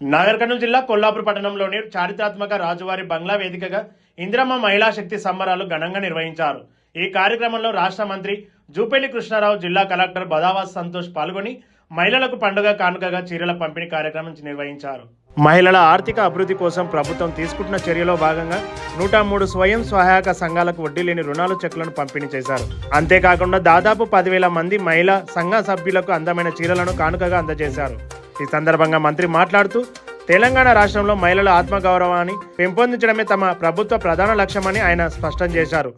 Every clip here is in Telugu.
నాగర్కర్నూలు జిల్లా కొల్లాపూర్ పట్టణంలోని చారిత్రాత్మక రాజువారి బంగ్లా వేదికగా ఇందిరమ్మ మహిళా శక్తి సంబరాలు ఘనంగా నిర్వహించారు. ఈ కార్యక్రమంలో రాష్ట్ర మంత్రి జూపల్లి కృష్ణారావు జిల్లా కలెక్టర్ బదావాస్ సంతోష్ పాల్గొని మహిళలకు పండుగ కానుకగా చీరల పంపిణీ కార్యక్రమం నిర్వహించారు. మహిళల ఆర్థిక అభివృద్ధి కోసం ప్రభుత్వం తీసుకుంటున్న చర్యలో భాగంగా నూట మూడు స్వయం సహాయక సంఘాలకు వడ్డీ లేని రుణాలు చెక్లను పంపిణీ చేశారు. అంతేకాకుండా దాదాపు పదివేల మంది మహిళా సంఘ సభ్యులకు అందమైన చీరలను కానుకగా అందజేశారు. ఈ సందర్భంగా మంత్రి మాట్లాడుతూ తెలంగాణ రాష్ట్రంలో మహిళల ఆత్మగౌరవాన్ని పెంపొందించడమే తమ ప్రభుత్వ ప్రధాన లక్ష్యమని ఆయన స్పష్టం చేశారు.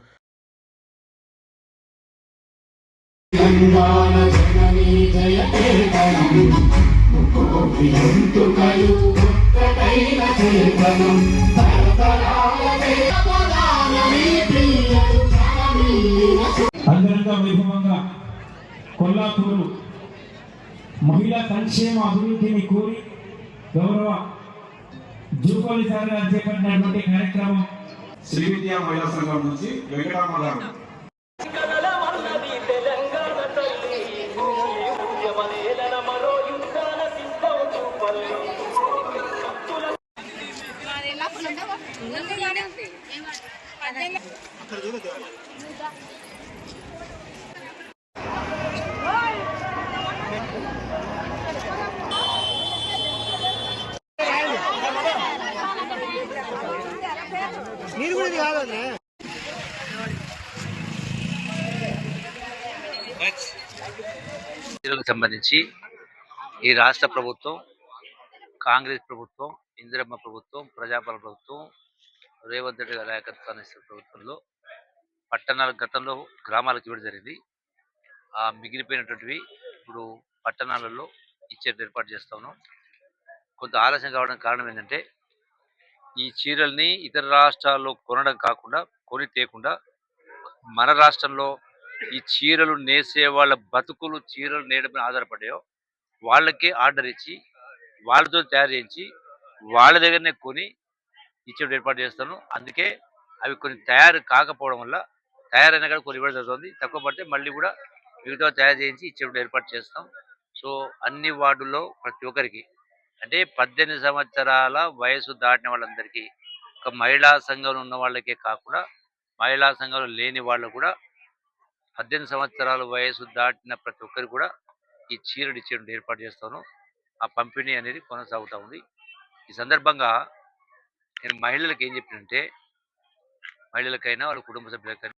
అంగరంగ వైభవంగా కొల్లాపూరు మహిళా సంక్షేమ అభివృద్ధిని కోరి గౌరవ జూపల్లి సార్ గారు చేపట్టినటువంటి కార్యక్రమం. శ్రీ విద్యా మహిళా సంఘం నుంచి వెంకటరామ గారు. కలలమన్నది తెలంగాణ నీరు కూడా ఉద్యమనేలన సంబంధించి ఈ రాష్ట్ర ప్రభుత్వం కాంగ్రెస్ ప్రభుత్వం ఇందిరమ్మ ప్రభుత్వం ప్రజాపాల ప్రభుత్వం రేవంత్ రెడ్డి గారి నాయకత్వాన్ని ప్రభుత్వంలో పట్టణాల గతంలో గ్రామాలకు ఇవ్వడం జరిగింది. ఆ మిగిలిపోయినటువంటివి ఇప్పుడు పట్టణాలలో ఇచ్చేది ఏర్పాటు చేస్తా ఉన్నాం. కొంత ఆలస్యం కావడానికి కారణం ఏంటంటే ఈ చీరల్ని ఇతర రాష్ట్రాల్లో కొనడం కాకుండా కొని తేకుండా మన రాష్ట్రంలో ఈ చీరలు నేసే వాళ్ళ బతుకులు చీరలు నేయడం మీద వాళ్ళకే ఆర్డర్ ఇచ్చి వాళ్ళతో తయారు చేయించి వాళ్ళ దగ్గరనే కొని ఇచ్చేటప్పుడు ఏర్పాటు చేస్తాను. అందుకే అవి కొన్ని తయారు కాకపోవడం వల్ల తయారైన కూడా కొన్ని ఇవ్వడం జరుగుతుంది. తక్కువ పడితే మళ్ళీ కూడా మిగతా తయారు చేయించి ఇచ్చేటప్పుడు ఏర్పాటు చేస్తాం. సో అన్ని వార్డుల్లో ప్రతి ఒక్కరికి అంటే పద్దెనిమిది సంవత్సరాల వయసు దాటిన వాళ్ళందరికీ ఒక మహిళా సంఘంలో ఉన్న వాళ్ళకే కాకుండా మహిళా సంఘంలో లేని వాళ్ళు కూడా పద్దెనిమిది సంవత్సరాల వయసు దాటిన ప్రతి ఒక్కరికి కూడా ఈ చీరలు ఇచ్చేటువంటి ఏర్పాటు చేస్తాను. ఆ పంపిణీ అనేది కొనసాగుతూ ఉంది. ఈ సందర్భంగా నేను మహిళలకు ఏం చెప్పినంటే మహిళలకైనా వాళ్ళ కుటుంబ సభ్యులకైనా